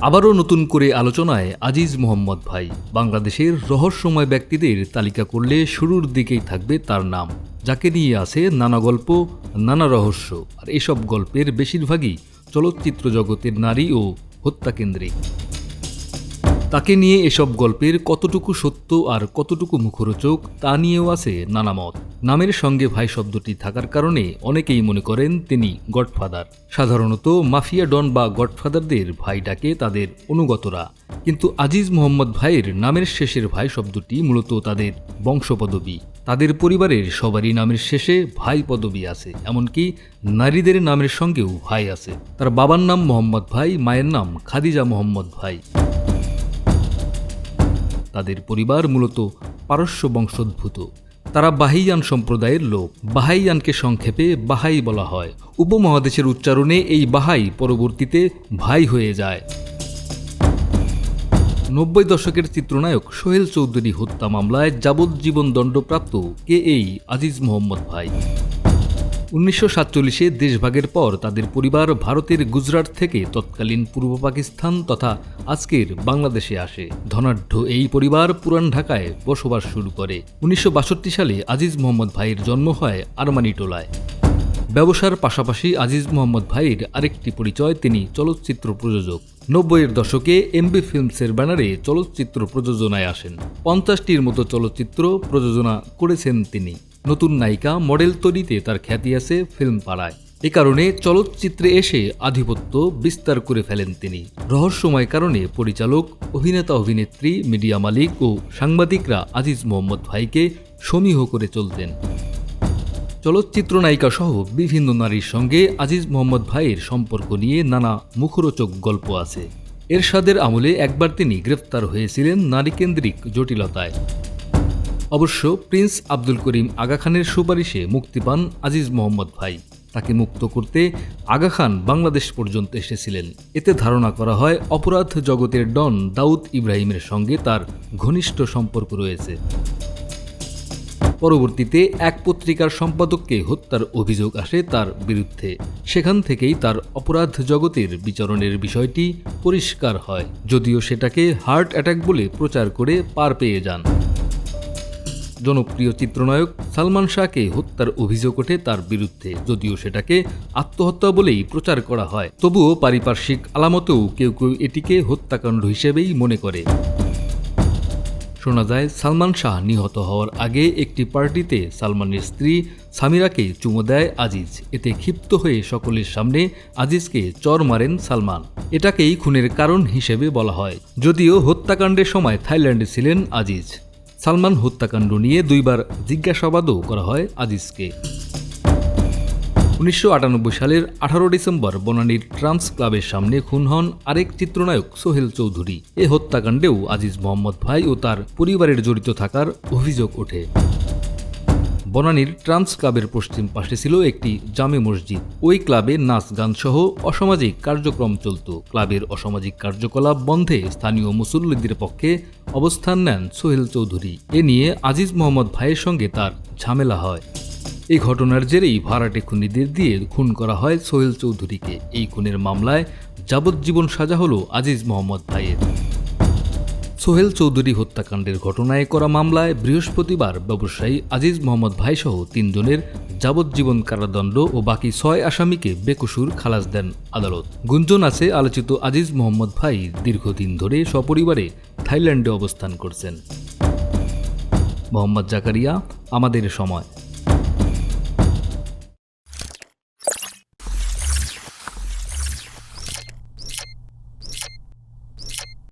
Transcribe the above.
আবারও নতুন করে আলোচনায় আজিজ মোহাম্মদ ভাই। বাংলাদেশের রহস্যময় ব্যক্তিদের তালিকা করলে শুরুর দিকেই থাকবে তার নাম। যাকে নিয়ে আছে নানা গল্প, নানা রহস্য, আর এসব গল্পের বেশিরভাগই চলচ্চিত্র জগতের নারী ও হত্যাকেন্দ্রিক। তাকে নিয়ে এসব গল্পের কতটুকু সত্য আর কতটুকু মুখরোচক তা নিয়েও আছে নানা মত। নামের সঙ্গে ভাই শব্দটি থাকার কারণে অনেকেই মনে করেন তিনি গডফাদার। সাধারণত মাফিয়া ডন বা গডফাদারদের ভাই ডাকে তাদের অনুগতরা। কিন্তু আজিজ মোহাম্মদ ভাইয়ের নামের শেষের ভাই শব্দটি মূলত তাদের বংশপদবী। তাদের পরিবারের সবারই নামের শেষে ভাই পদবী আছে, এমনকি নারীদের নামের সঙ্গেও ভাই আছে। তার বাবার নাম মোহাম্মদ ভাই, মায়ের নাম খাদিজা মোহাম্মদ ভাই। তাদের পরিবার মূলত পারস্য বংশোদ্ভূত। তারা বাহাইয়ান সম্প্রদায়ের লোক। বাহাইয়ানকে সংক্ষেপে বাহাই বলা হয়। উপমহাদেশের উচ্চারণে এই বাহাই পরবর্তীতে ভাই হয়ে যায়। নব্বই দশকের চিত্রনায়ক সোহেল চৌধুরী হত্যা মামলায় যাবজ্জীবন দণ্ডপ্রাপ্ত কে এই আজিজ মোহাম্মদ ভাই। উনিশশো সাতচল্লিশে দেশভাগের পর তাদের পরিবার ভারতের গুজরাট থেকে তৎকালীন পূর্ব পাকিস্তান তথা আজকের বাংলাদেশে আসে। ধনাঢ্য এই পরিবার পুরান ঢাকায় বসবাস শুরু করে। উনিশশো বাষট্টি সালে আজিজ মোহাম্মদ ভাইয়ের জন্ম হয় আরমানিটোলায়। ব্যবসার পাশাপাশি আজিজ মোহাম্মদ ভাইয়ের আরেকটি পরিচয়, তিনি চলচ্চিত্র প্রযোজক। নব্বইয়ের দশকে এমবি ফিল্মসের ব্যানারে চলচ্চিত্র প্রযোজনায় আসেন। পঞ্চাশটির মতো চলচ্চিত্র প্রযোজনা করেছেন তিনি। নতুন নায়িকা, মডেল তৈরিতে তার খ্যাতি আছে ফিল্ম পাড়ায় এ কারণে চলচ্চিত্রে এসে আধিপত্য বিস্তার করে ফেলেন তিনি। রহস্যময় কারণে পরিচালক, অভিনেতা, অভিনেত্রী, মিডিয়া মালিক ও সাংবাদিকরা আজিজ মোহাম্মদ ভাইকে সমীহ করে চলতেন। চলচ্চিত্র নায়িকা সহ বিভিন্ন নারীর সঙ্গে আজিজ মোহাম্মদ ভাইয়ের সম্পর্ক নিয়ে নানা মুখরোচক গল্প আছে। এরশাদের আমলে একবার তিনি গ্রেফতার হয়েছিলেন নারীকেন্দ্রিক জটিলতায়। অবশ্য প্রিন্স আব্দুল করিম আগা খানের সুপারিশে মুক্তি পান আজিজ মোহাম্মদ ভাই। তাকে মুক্ত করতে আগা খান বাংলাদেশ পর্যন্ত এসেছিলেন। এতে ধারণা করা হয় অপরাধ জগতের ডন দাউদ ইব্রাহিমের সঙ্গে তার ঘনিষ্ঠ সম্পর্ক রয়েছে। পরবর্তীতে এক পত্রিকার সম্পাদককে হত্যার অভিযোগ আসে তার বিরুদ্ধে। সেখান থেকেই তার অপরাধ জগতের বিচরণের বিষয়টি পরিষ্কার হয়। যদিও সেটাকে হার্ট অ্যাটাক বলে প্রচার করে পার পেয়ে যান। জনপ্রিয় চিত্রনায়ক সালমান শাহকে হত্যার অভিযোগ ওঠে তার বিরুদ্ধে, যদিও সেটাকে আত্মহত্যা বলেই প্রচার করা হয়। তবুও পারিপার্শ্বিক আলামতেও কেউ কেউ এটিকে হত্যাকাণ্ড হিসেবেই মনে করে। শোনা যায়, সালমান শাহ নিহত হওয়ার আগে একটি পার্টিতে সালমানের স্ত্রী সামিরাকে চুমো দেয় আজিজ। এতে ক্ষিপ্ত হয়ে সকলের সামনে আজিজকে চর মারেন সালমান। এটাকেই খুনের কারণ হিসেবে বলা হয়। যদিও হত্যাকাণ্ডের সময় থাইল্যান্ডে ছিলেন আজিজ। সালমান হত্যাকাণ্ড নিয়ে দুইবার জিজ্ঞাসাবাদও করা হয় আজিজকে। উনিশশো আটানব্বই সালের আঠারো ডিসেম্বর বনানীর ট্রান্স ক্লাবের সামনে খুন হন আরেক চিত্রনায়ক সোহেল চৌধুরী। এ হত্যাকাণ্ডেও আজিজ মোহাম্মদ ভাই ও তার পরিবারের জড়িত থাকার অভিযোগ ওঠে। বনানীর ট্রান্স ক্লাবের পশ্চিম পাশে ছিল একটি জামে মসজিদ। ওই ক্লাবে নাচ, গান সহ অসামাজিক কার্যক্রম চলত। ক্লাবের অসামাজিক কার্যকলাপ বন্ধে স্থানীয় মুসল্লিদের পক্ষে অবস্থান নেন সোহেল চৌধুরী। এ নিয়ে আজিজ মোহাম্মদ ভাইয়ের সঙ্গে তার ঝামেলা হয়। এই ঘটনার জেরেই ভাড়াটে খুনিদের দিয়ে খুন করা হয় সোহেল চৌধুরীকে। এই খুনের মামলায় যাবজ্জীবন সাজা হল আজিজ মোহাম্মদ ভাইয়ের। সোহেল চৌধুরী হত্যাকাণ্ডের ঘটনায় করা মামলায় বৃহস্পতিবার ব্যবসায়ী আজিজ মোহাম্মদ ভাইসহ তিনজনের যাবজ্জীবন কারাদণ্ড ও বাকি ছয় আসামিকে বেকসুর খালাস দেন আদালত। গুঞ্জন আছে, আলোচিত আজিজ মোহাম্মদ ভাই দীর্ঘদিন ধরে সপরিবারে থাইল্যান্ডে অবস্থান করছেন। মোহাম্মদ জাকারিয়া, আমাদের সময়।